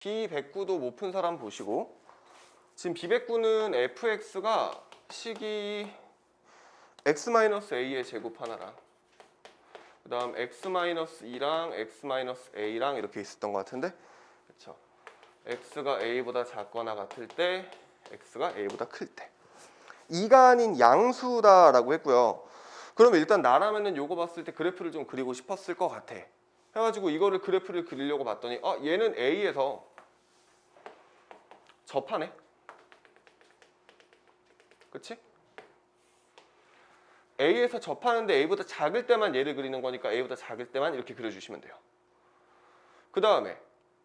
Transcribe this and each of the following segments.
B109도 못 푼 사람 보시고 지금 B109는 fx가 식이 x-a의 제곱 하나랑 그 다음 x-2랑 x-a랑 이렇게 있었던 것 같은데 그렇죠 x가 a보다 작거나 같을 때 x가 a보다 클 때. 이가 아닌 양수다 라고 했고요. 그러면 일단 나라면은 요거 봤을 때 그래프를 좀 그리고 싶었을 것 같아. 해가지고 이거를 그래프를 그리려고 봤더니 아 얘는 A에서 접하네. 그치? A에서 접하는데 A보다 작을 때만 얘를 그리는 거니까 A보다 작을 때만 이렇게 그려주시면 돼요. 그 다음에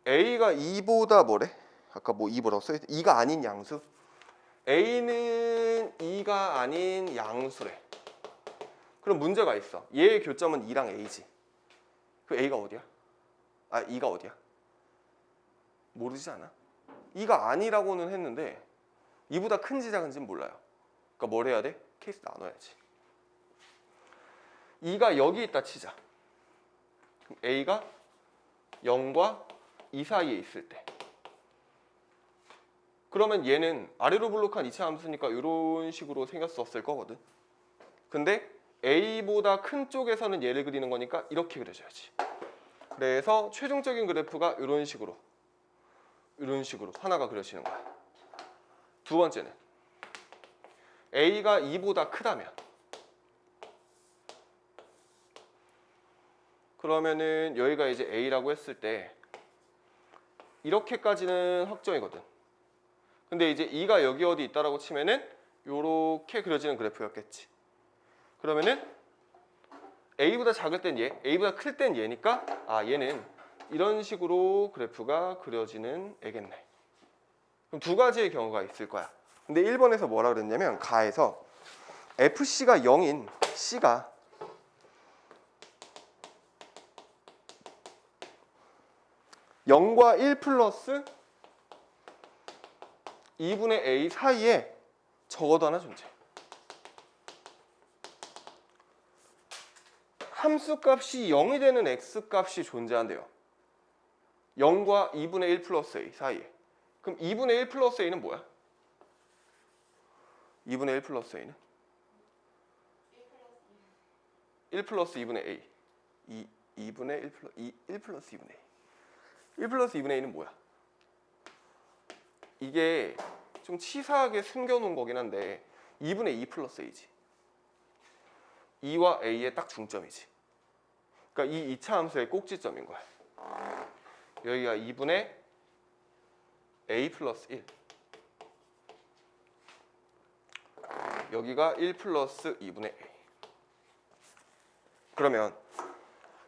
A가 2보다 뭐래? 아까 뭐 2보라고 써있 2가 아닌 양수? A는 2가 아닌 양수래. 그럼 문제가 있어. 얘의 교점은 2랑 A지. 그 A가 어디야? 아, 2가 어디야? 모르지 않아? 2가 아니라고는 했는데 2보다 큰 지 작은지는 몰라요. 그러니까 뭘 해야 돼? 케이스 나눠야지. 2가 여기 있다 치자. A가 0과 2 사이에 있을 때. 그러면 얘는 아래로 블록한 이차 함수니까 이런 식으로 생겼었을 거거든. 근데 A보다 큰 쪽에서는 얘를 그리는 거니까 이렇게 그려줘야지. 그래서 최종적인 그래프가 이런 식으로 이런 식으로 하나가 그려지는 거야. 두 번째는 A가 2보다 크다면 그러면은 여기가 이제 A라고 했을 때 이렇게까지는 확정이거든. 근데 이제 2가 여기 어디 있다라고 치면은 요렇게 그려지는 그래프였겠지. 그러면은 A보다 작을 땐 얘, A보다 클 땐 얘니까 아 얘는 이런 식으로 그래프가 그려지는 애겠네. 그럼 두 가지의 경우가 있을 거야. 근데 1번에서 뭐라 그랬냐면 가에서 FC가 0인 C가 영과1 플러스 2분의 A 사이에 적어도 하나 존재. 함수 값이 0이 되는 x 값이 존재한대요. 0과 2분의 1 플러스 a 사이에. 그럼 2분의 1 플러스 a는 뭐야? 2분의 1 플러스 a는? 1 플러스 2분의 a. 2, 2분의 1 플러스 2, 1 플러스 2분의 a. 1 플러스 2분의 a는 뭐야? 이게 좀 치사하게 숨겨놓은 거긴 한데 2분의 2 플러스 a지. 2와 a의 딱 중점이지. 그러니까 이 2차 함수의 꼭지점인 거야. 여기가 2분의 a 플러스 1. 여기가 1 플러스 2분의 a. 그러면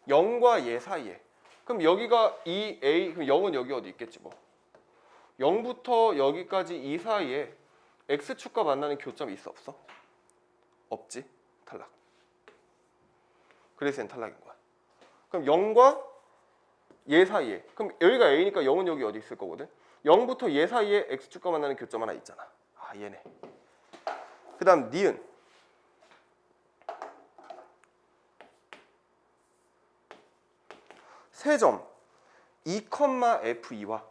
0과 얘 사이에 그럼 여기가 2a 그럼 0은 여기 어디 있겠지 뭐. 0부터 여기까지 이 사이에 x축과 만나는 교점이 있어 없어? 없지. 탈락. 그래서 얘는 탈락인 거야. 그럼 0과 얘 사이에 그럼 여기가 a니까 0은 여기 어디 있을 거거든. 0부터 얘 사이에 x축과 만나는 교점 하나 있잖아. 아 얘네. 그 다음 니은 세점 2,f2와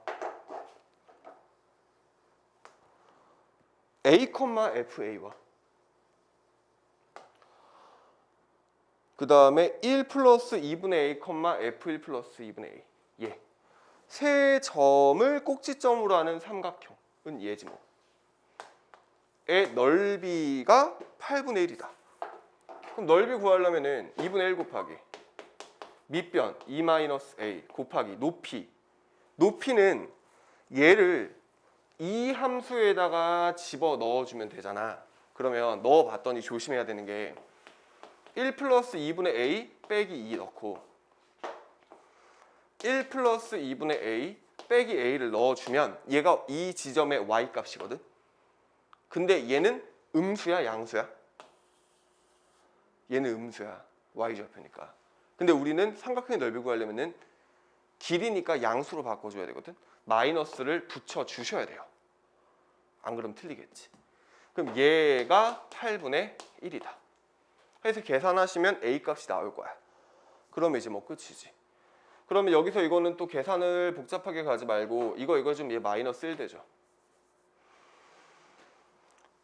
a, fa와 그 다음에 1 플러스 2분의 a, f1 플러스 2분의 a 예. 세 점을 꼭지점으로 하는 삼각형은 뭐. 의 넓이가 8분의 1이다. 그럼 넓이 구하려면 은 2분의 1 곱하기 밑변 2-a 곱하기 높이 높이는 얘를 이 함수에다가 집어 넣어주면 되잖아. 그러면 넣어봤더니 조심해야 되는 게 1 플러스 2분의 a 빼기 2 넣고 1 플러스 2분의 a 빼기 a를 넣어주면 얘가 이 지점의 y 값이거든. 근데 얘는 음수야 양수야? 얘는 음수야 y 좌표니까. 근데 우리는 삼각형의 넓이 구하려면은 길이니까 양수로 바꿔줘야 되거든. 마이너스를 붙여 주셔야 돼요. 안 그러면 틀리겠지. 그럼 얘가 8분의 1이다. 해서 계산하시면 a 값이 나올 거야. 그러면 이제 뭐 끝이지. 그러면 여기서 이거는 또 계산을 복잡하게 가지 말고 이거 이거 좀 얘 마이너스 1 되죠.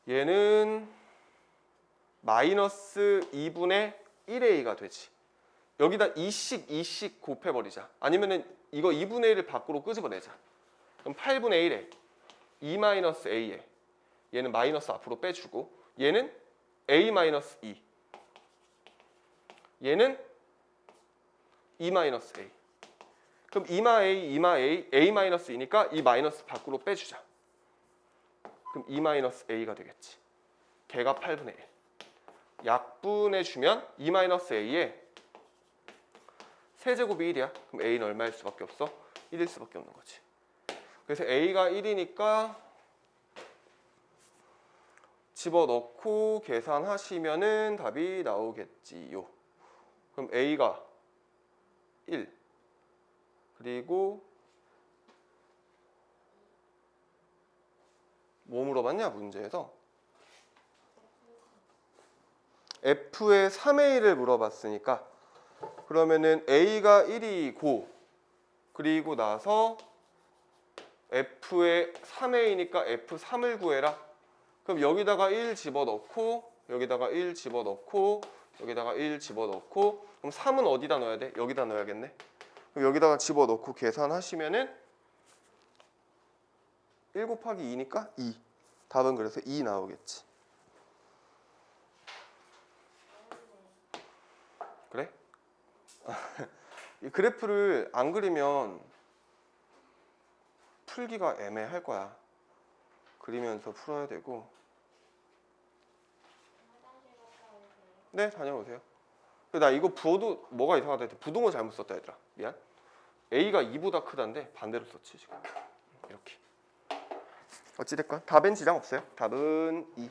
얘는 마이너스 2분의 1a가 되지. 여기다 2씩 2씩 곱해버리자. 아니면은 이거 2분의 1을 밖으로 끄집어내자. 그럼 8분의 1에 2 마이너스 a에 얘는 마이너스 앞으로 빼주고 얘는 a 마이너스 2 얘는 2 마이너스 a. 그럼 2마 a, 2마 a, a 마이너스 2니까 이 마이너스 밖으로 빼주자. 그럼 2 마이너스 a가 되겠지. 걔가 8분의 1 약분해주면 2 마이너스 a에 세제곱이 1이야. 그럼 a는 얼마일 수밖에 없어? 1일 수밖에 없는 거지. 그래서 a가 1이니까 집어넣고 계산하시면은 답이 나오겠지요. 그럼 a가 1 그리고 뭐 물어봤냐 문제에서? F의 3의 1을 물어봤으니까. 그러면은 a가 1이고 그리고 나서 f의 3a니까 f3을 구해라. 그럼 여기다가 1 집어넣고 여기다가 1 집어넣고 여기다가 1 집어넣고 그럼 3은 어디다 넣어야 돼? 여기다 넣어야겠네. 그럼 여기다가 집어넣고 계산하시면은 1 곱하기 2니까 2. 답은 그래서 2 나오겠지. 그래? 이 그래프를 안 그리면 풀기가 애매할 거야. 그리면서 풀어야 되고. 네, 다녀오세요. 나 이거 부어도 뭐가 이상하다 했더니 부동어 잘못 썼다 얘들아. 미안. A가 2보다 크다는데 반대로 썼지 지금. 이렇게. 어찌됐건 답엔 지장 없어요. 답은 2.